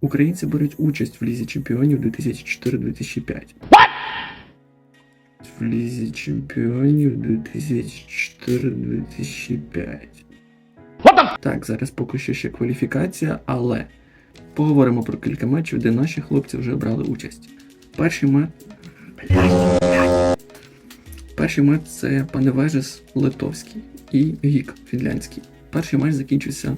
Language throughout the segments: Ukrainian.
Українці беруть участь в Лізі Чемпіонів 2004-2005. В Лізі Чемпіонів 2004-2005. Так, зараз поки що ще кваліфікація, але поговоримо про кілька матчів, де наші хлопці вже брали участь. Перший матч. Перший матч це Паневежес Литовський і Гік Фінляндський. Перший матч закінчився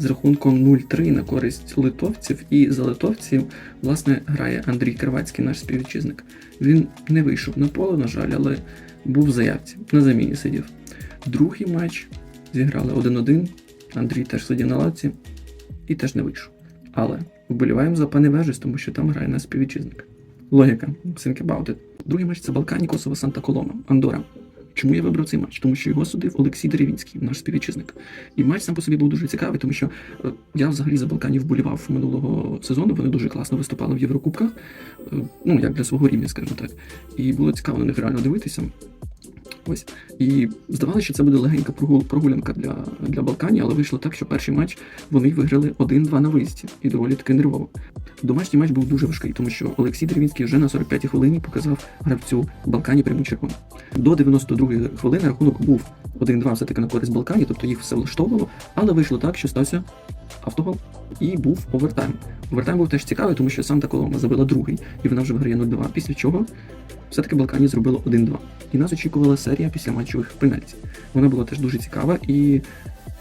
з рахунком 0-3 на користь литовців, і за литовців, власне, грає Андрій Кривацький, наш співвітчизник. Він не вийшов на поле, на жаль, але був в заявці, на заміні сидів. Другий матч зіграли 1-1. Андрій теж сидів на лавці і теж не вийшов. Але вболіваємо за пане Паневежес, тому що там грає наш співвітчизник. Логіка, it. Другий матч це Балкані, Косово, Санта Колома, Андора. Чому я вибрав цей матч? Тому що його судив Олексій Деревінський, наш співвітчизник. І матч сам по собі був дуже цікавий, тому що е, я взагалі за Балканів вболівав минулого сезону. Вони дуже класно виступали в Єврокубках, е, ну як для свого рівня, скажімо так. І було цікаво на них реально дивитися. Ось і здавалося, що це буде легенька прогулянка для, для Балканів, але вийшло так, що перший матч вони виграли 1-2 на виїзді і доволі таки нервово. Домашній матч був дуже важкий, тому що Олексій Деревінський вже на 45-й хвилині показав гравцю Балкані пряму червону. До 92-ї хвилини рахунок був 1-2 все-таки на користь Балкані, тобто їх все влаштовувало, але вийшло так, що стався автогол і був овертайм. Овертайм був теж цікавий, тому що Санта Колома забила другий, і вона вже виграє 0-2, після чого все-таки Балкані зробило 1-2. І нас очікувала серія після матчових пенальтів. Вона була теж дуже цікава, і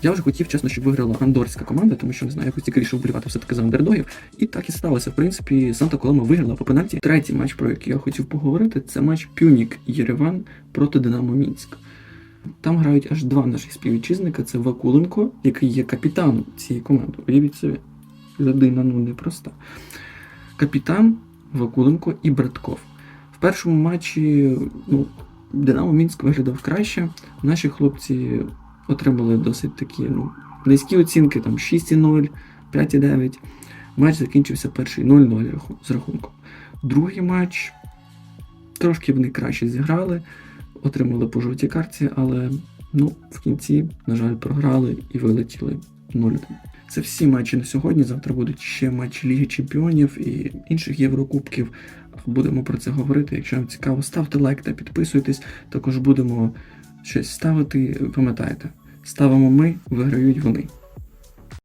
я вже хотів, чесно, щоб виграла андорська команда, тому що не знаю, якось цікавіше вболівати все-таки за андердогів. І так і сталося. В принципі, Санта Колома виграла по пенальті. Третій матч, про який я хотів поговорити, це матч Пюнік Єреван проти Динамо Мінськ. Там грають аж два наших співвітчизника: це Вакуленко, який є капітаном цієї команди. Уявіть собі, людина ну непроста. Капітан Вакуленко і Братков. В першому матчі ну, Динамо Мінськ виглядав краще. Наші хлопці отримали досить такі ну, низькі оцінки, там 6,0, 5,9. Матч закінчився перший 0-0 з рахунком. Другий матч трошки вони краще зіграли, отримали по жовтій картці, але ну, в кінці, на жаль, програли і вилетіли 0-1. Це всі матчі на сьогодні. Завтра будуть ще матчі Ліги Чемпіонів і інших Єврокубків. Будемо про це говорити. Якщо вам цікаво, ставте лайк та підписуйтесь. Також будемо щось ставити. Пам'ятаєте, ставимо ми, виграють вони.